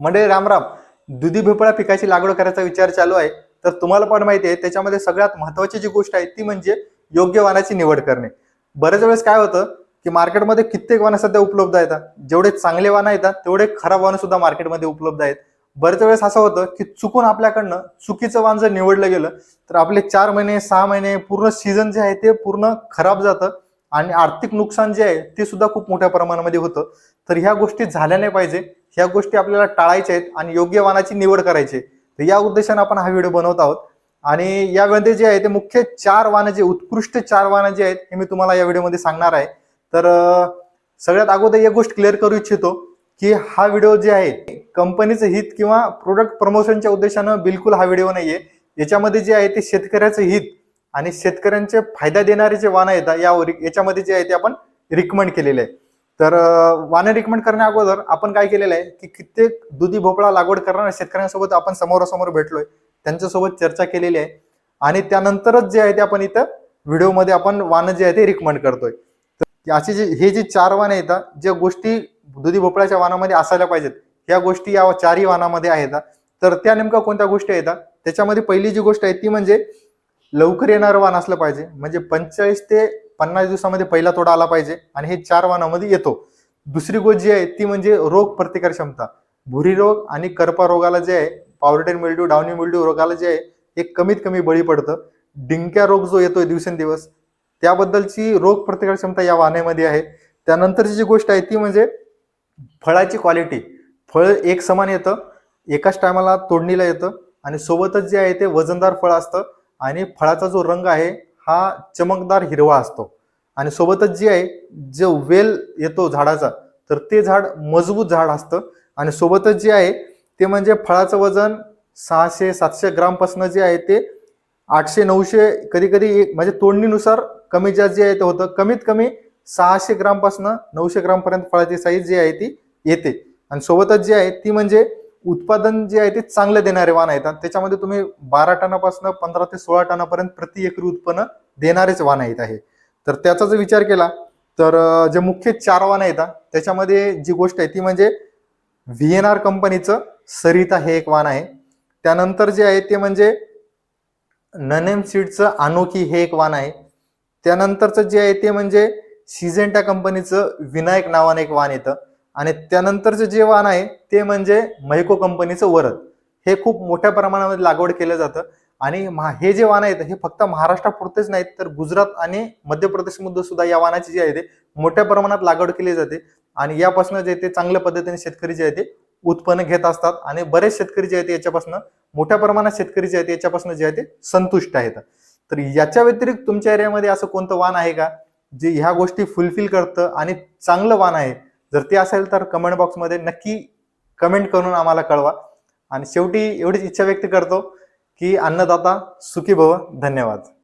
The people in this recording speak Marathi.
म्हणजे रामराम दुधी भोपळा पिकाची लागवड करायचा विचार चालू आहे. तर तुम्हाला पण माहिती आहे त्याच्यामध्ये सगळ्यात महत्वाची जी गोष्ट आहे ती म्हणजे योग्य वाणाची निवड करणे. बऱ्याच वेळेस काय होतं की मार्केटमध्ये कित्येक वाणं सध्या उपलब्ध आहेत. जेवढे चांगले वाणं येतात तेवढे खराब वाणं सुद्धा मार्केटमध्ये उपलब्ध आहेत. बऱ्याच वेळेस असं होतं की चुकून आपल्याकडनं चुकीचं वाण जर निवडलं गेलं तर आपले चार महिने सहा महिने पूर्ण सीझन जे आहे ते पूर्ण खराब जातं. आणि आर्थिक नुकसान जे आहे ते सुद्धा खूप मोठ्या प्रमाणामध्ये होतं. तर ह्या गोष्टी झाल्या नाही पाहिजे. ह्या गोष्टी आपल्याला टाळायच्या आहेत आणि योग्य वाहनाची निवड करायची आहे. तर या उद्देशाने आपण हा व्हिडिओ बनवत आहोत. आणि यामध्ये जे आहे ते मुख्य चार वाणं जे उत्कृष्ट चार वाहनं जे आहेत हे मी तुम्हाला या व्हिडिओमध्ये सांगणार आहे. तर सगळ्यात अगोदर एक गोष्ट क्लिअर करू इच्छितो की हा व्हिडिओ जे आहे कंपनीचं हित किंवा प्रोडक्ट प्रमोशनच्या उद्देशानं बिलकुल हा व्हिडिओ नाहीये. याच्यामध्ये जे आहे ते शेतकऱ्याचं हित आणि शेतकऱ्यांचे फायदा देणारे जे वाणं येतात यावर याच्यामध्ये जे आहे ते आपण रिकमेंड केलेले आहे. तर अं, वाणं रिकमेंड करण्या अगोदर आपण काय केलेलं आहे की कित्येक दुधी भोपळा लागवड करणाऱ्या शेतकऱ्यांसोबत आपण समोरासमोर भेटलोय त्यांच्यासोबत चर्चा केलेली आहे आणि त्यानंतरच जे आहे ते आपण इथं व्हिडिओमध्ये आपण वाणं जे आहे ते रिकमेंड करतोय. तर असे जे हे जे चार वाहनं येतात ज्या गोष्टी दुधी भोपळ्याच्या वाणामध्ये असायला पाहिजेत ह्या गोष्टी या चारही वाहनामध्ये आहेत. तर त्या नेमक्या कोणत्या गोष्टी येतात त्याच्यामध्ये पहिली जी गोष्ट आहे ती म्हणजे लवकर येणारं वाण असलं पाहिजे. म्हणजे पंचेचाळीस ते पन्नास दिवसामध्ये पहिला तोडा आला पाहिजे आणि हे चार वाणामध्ये येतो. दुसरी गोष्ट जी आहे ती म्हणजे रोग प्रतिकार क्षमता. भुरी रोग आणि करपा रोगाला जे आहे पावरटेन मिल्ड्यू डावनी मिल्ड्यू रोगाला जे आहे हे कमीत कमी बळी पडतं. डिंक्या रोग जो येतोय दिवसेंदिवस त्याबद्दलची रोग प्रतिकार क्षमता या वाण्यामध्ये आहे. त्यानंतरची जी गोष्ट आहे ती म्हणजे फळाची क्वालिटी फळ एक समान येतं एकाच टायमाला तोडणीला येतं आणि सोबतच जे आहे ते वजनदार फळ असतं. आणि फळाचा जो रंग आहे हा चमकदार हिरवा असतो. आणि सोबतच जे आहे जो वेल येतो झाडाचा तर ते झाड मजबूत झाड असतं. आणि सोबतच जे आहे ते म्हणजे फळाचं वजन सहाशे सातशे ग्रामपासून जे आहे ते आठशे नऊशे कधी कधी म्हणजे तोडणीनुसार कमी जास्त जे आहे ते होतं. कमीत कमी सहाशे ग्रामपासून नऊशे ग्रामपर्यंत फळाची साईज जी आहे ती येते. आणि सोबतच जी आहे ती म्हणजे उत्पादन जे आहे ते चांगलं देणारे वाण आहेत. त्याच्यामध्ये तुम्ही बारा टनापासून पंधरा ते सोळा टनापर्यंत प्रति एकरी उत्पन्न देणारेच वाण आहेत आहे तर त्याचा जर विचार केला तर जे मुख्य चार वाहन येतात त्याच्यामध्ये जी गोष्ट आहे ती म्हणजे व्ही एन आर कंपनीचं सरिता हे एक वाण आहे. त्यानंतर जे आहे ते म्हणजे ननेम सीडचं अनोखी हे एक वाण आहे. त्यानंतरचं जे आहे ते म्हणजे सिजेंटा कंपनीचं विनायक नावानं एक वाण येतं. आणि त्यानंतरचं जे वाण आहे ते म्हणजे मैको कंपनीचं वरद. हे खूप मोठ्या प्रमाणामध्ये लागवड केलं जातं. आणि महा- हे जे वाण आहेत हे फक्त महाराष्ट्रापुरतेच नाहीत तर गुजरात आणि मध्य प्रदेशमध्ये सुद्धा या वाणाची जी आहे ते मोठ्या प्रमाणात लागवड केली जाते. आणि यापासून जे ते चांगल्या पद्धतीने शेतकरी जे आहे ते उत्पन्न घेत असतात. आणि बरेच शेतकरी जे आहेत ते याच्यापासून मोठ्या प्रमाणात शेतकरी जे आहेत ते याच्यापासून जे आहे ते संतुष्ट आहेत. तर याच्या व्यतिरिक्त तुमच्या एरियामध्ये असं कोणतं वाण आहे का जे ह्या गोष्टी फुलफिल करतं आणि चांगलं वाण आहे? जर ते असेल तर कमेंट बॉक्समध्ये नक्की कमेंट करून आम्हाला कळवा. आणि शेवटी एवढीच इच्छा व्यक्त करतो की अन्नदाता सुखी भव. धन्यवाद.